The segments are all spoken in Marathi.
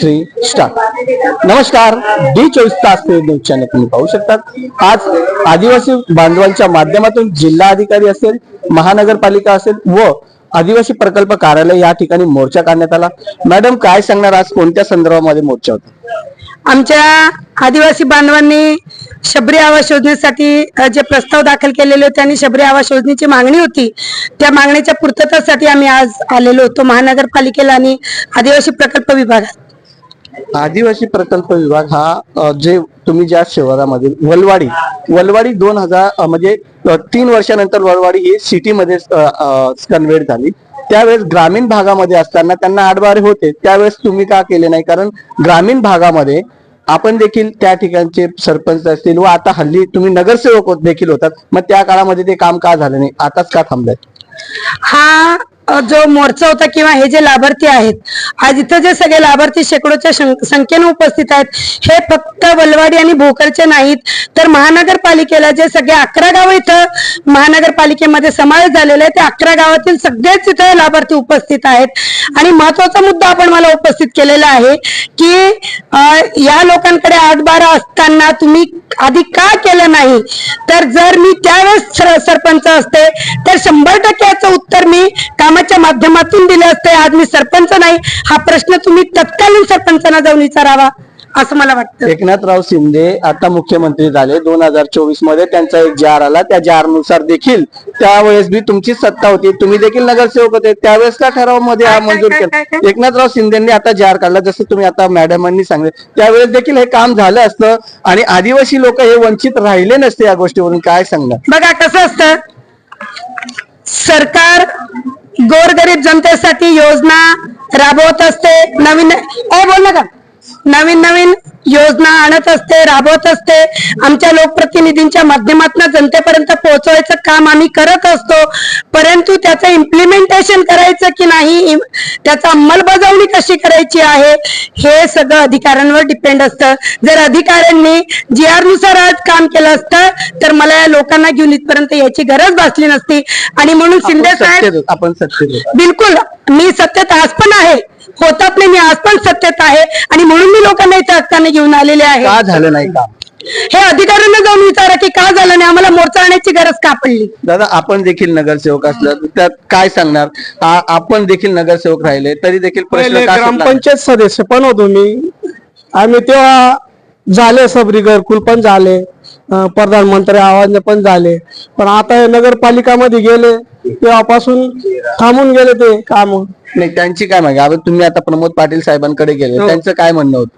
थ्री स्टार नमस्कार डी चोवीस तास न्यूज चॅनल तुम्ही पाहू शकतात. आज आदिवासी बांधवांच्या माध्यमातून जिल्हा अधिकारी असेल महानगरपालिका असेल व आदिवासी प्रकल्प कार्यालय या ठिकाणी मोर्चा काढण्यात आला. मॅडम काय सांगणार? आज कोणत्या संदर्भामध्ये मोर्चा होता? आमच्या आदिवासी बांधवांनी शबरी आवास योजनेसाठी जे प्रस्ताव दाखल केलेले होते आणि शबरी आवास योजनेची मागणी होती त्या मागणीच्या पूर्ततासाठी आम्ही आज आलेलो होतो महानगरपालिकेला आणि आदिवासी प्रकल्प विभागात. आदिवासी प्रकल्प विभाग हा जे तुम्ही ज्या शहरामध्ये वलवाडी वलवाडी दोन हजार म्हणजे तीन वर्षानंतर वलवाडी ही सिटीमध्ये कन्व्हर्ट झाली. त्यावेळेस ग्रामीण भागामध्ये असताना त्यांना आडवारे होते. त्यावेळेस तुम्ही का केले नाही? कारण ग्रामीण भागामध्ये आपण देखील त्या ठिकाणचे सरपंच असतील व आता हल्ली तुम्ही नगरसेवक देखील होतात. मग त्या काळामध्ये ते काम का झालं नाही? आताच का थांबलंय? हा जो मोर्चा होता किंवा हे जे लाभार्थी आहेत आज इथं जे सगळे लाभार्थी शेकडोच्या संख्येने उपस्थित आहेत हे फक्त वलवाडी आणि भोकरचे नाहीत तर महानगरपालिकेला जे सगळे अकरा गाव इथं महानगरपालिकेमध्ये समावेश झालेले आहे ते अकरा गावातील सगळेच इथं लाभार्थी उपस्थित आहेत. आणि महत्त्वाचा मुद्दा आपण मला उपस्थित केलेला आहे की या लोकांकडे आठ बारा असताना तुम्ही आधी का केलं नाही? तर जर मी त्यावेळेस सरपंच असते तर शंभर टक्के याचं उत्तर मी कामाच्या माध्यमातून दिले असते आज मी सरपंच नाही. हा प्रश्न तुम्ही तत्कालीन सरपंचांना जाऊन विचारावा असं मला वाटतं. एकनाथराव शिंदे आता मुख्यमंत्री झाले. दोन हजार चोवीसमध्ये त्यांचा एक जार आला. त्या जारनुसार देखील त्यावेळेस बी तुमची सत्ता होती. तुम्ही देखील नगरसेवक होते. त्यावेळेस का ठरावमध्ये हा मंजूर केला? एकनाथराव शिंदेनी आता जार काढला. जसं तुम्ही आता मॅडमांनी सांगितलं. त्यावेळेस देखील हे काम झालं असतं आणि आदिवासी लोक हे वंचित राहिले नसते या गोष्टीवरून. काय सांगणार? बघा कसं असतं. सरकार गोरगरीब जनतेसाठी योजना राबवत असते. नवीन ए बोल ना का नवीन नवीन योजना आणत असते राबवत असते. आमच्या लोकप्रतिनिधींच्या माध्यमातून जनतेपर्यंत पोहोचवायचं काम आम्ही करत असतो. परंतु त्याचं इम्प्लिमेंटेशन करायचं की नाही त्याचं अंमलबजावणी कशी करायची आहे हे सगळं अधिकाऱ्यांवर डिपेंड असतं. जर अधिकाऱ्यांनी जी आरनुसार आज काम केलं असतं तर मला या लोकांना घेऊन इथपर्यंत यायची गरज भासली नसती. आणि म्हणून शिंदे साहेब. बिलकुल मी सत्तेत आज पण आहे. होतात नाही मी आज पण सत्तेत आहे आणि म्हणून मी लोकांना इथे असताना घेऊन आलेले आहे. का झालं नाही काम? हे अधिकाऱ्यांना जाऊन विचारा की का झालं नाही? आम्हाला मोर्चा आणण्याची गरज का पडली? दादा आपण देखील नगरसेवक असलं त्यात काय सांगणार? आ- आपण देखील नगरसेवक राहिले तरी देखील प्रश्न पहिले का सुटला नाही? ग्रामपंचायत सदस्य पण होतो मी. आम्ही तेव्हा झाले सबरी घरकुल पण झाले. प्रधानमंत्री आवाज पण झाले. पण आता हे नगरपालिकामध्ये गेले तेव्हापासून थांबून गेले ते काम. नाही त्यांची काय मागे आता तुम्ही आता प्रमोद पाटील साहेबांकडे गेले त्यांचं काय म्हणणं होतं?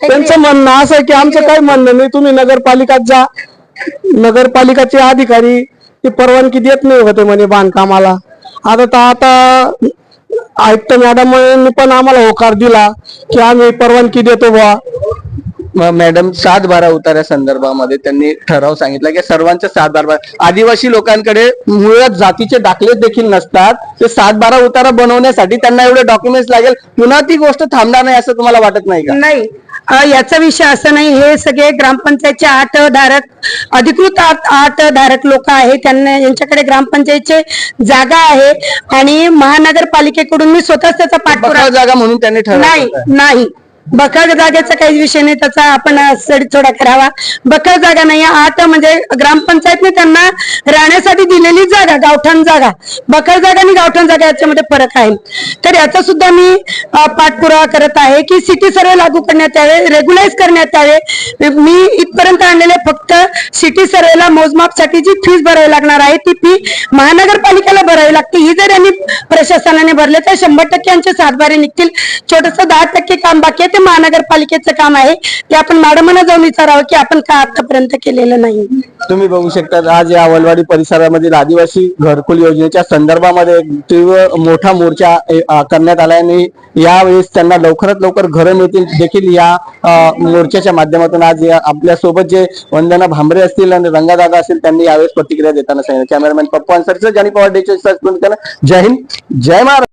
त्यांचं म्हणणं असं आहे की आमचं काही म्हणणं नाही तुम्ही नगरपालिकात जा. नगरपालिकाचे अधिकारी ते परवानगी देत नाही होते म्हणे बांधकामाला. आता तर आता आयुक्त मॅडम पण आम्हाला होकार दिला की आम्ही परवानगी देतो बुवा. मॅडम सात बारा उतार्या संदर्भामध्ये त्यांनी ठराव सांगितला की सर्वांच्या सात बारा आदिवासी लोकांकडे मुळात जातीचे दाखले देखील नसतात. ते सात बारा उतारा बनवण्यासाठी त्यांना एवढे डॉक्युमेंट्स लागेल. पुन्हा ती गोष्ट थांबणार नाही असं तुम्हाला वाटत नाही का? नाही. याचा विषय असं नाही. हे सगळे ग्रामपंचायतचे आठ धारक अधिकृत आठ धारक लोक आहेत. त्यांना यांच्याकडे ग्रामपंचायतचे जागा आहे. आणि महानगरपालिकेकडून मी स्वतःच त्याचा पाठपुरावा जागा म्हणून त्यांनी नाही ठरवलं नाही. बखर जागेचा काही विषय नाही त्याचा आपण स्टडी थोडा करावा. बखर जागा नाही आठ म्हणजे ग्रामपंचायतने त्यांना राहण्यासाठी दिलेली जागा गावठाण जागा. बखर जागा आणि गावठाण जागा याच्यामध्ये फरक आहे. तर याचा सुद्धा मी पाठपुरावा करत आहे की सिटी सर्वे लागू करण्यात यावे रेग्युलाइज करण्यात यावे. मी इथपर्यंत आणलेले फक्त सिटी सर्वेला मोजमापसाठी जी फीस भरावी लागणार आहे ती फी महानगरपालिकेला भरावी लागते. ही जर यांनी प्रशासनाने भरले तर शंभर टक्के यांचे सातबारे निघतील. छोटस दहा टक्के काम बाकी आहे ते महानगरपालिकेचं काम आहे. ते आपण मॅडमांना जाऊन विचारावं की आपण का आतापर्यंत केलेलं नाही. तुम्ही बघू शकता आज या अवलवाडी परिसरामधील आदिवासी घरकुल योजनेच्या संदर्भामध्ये तीव्र मोठा मोर्चा करण्यात आला आणि यावेळेस त्यांना लवकरात लवकर घरं मिळतील देखील या मोर्चाच्या माध्यमातून. आज या आपल्यासोबत जे वंदना भांबरे असतील आणि रंगादादा असतील त्यांनी यावेळेस प्रतिक्रिया देताना सांगितलं. कॅमेरामॅन पप्पा अन्सारीचं जानी पवार डेचे जय हिंद जय महाराज